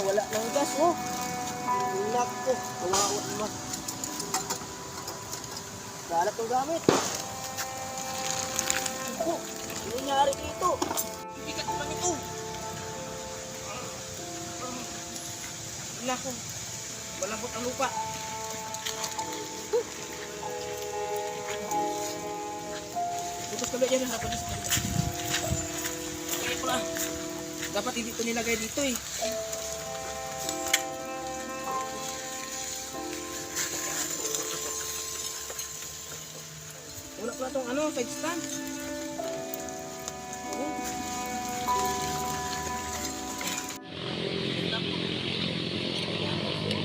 matigas oh. Nako, kawawa naman. Galat ang gamit. Ako, ano nangyari dito? Bigat naman ito. Nako, malambot ang lupa. Putos tuloy yan, harapan niya sa kanila. Kaya pala, dapat hindi ito nilagay dito eh. Wala ko na itong ano, side stand.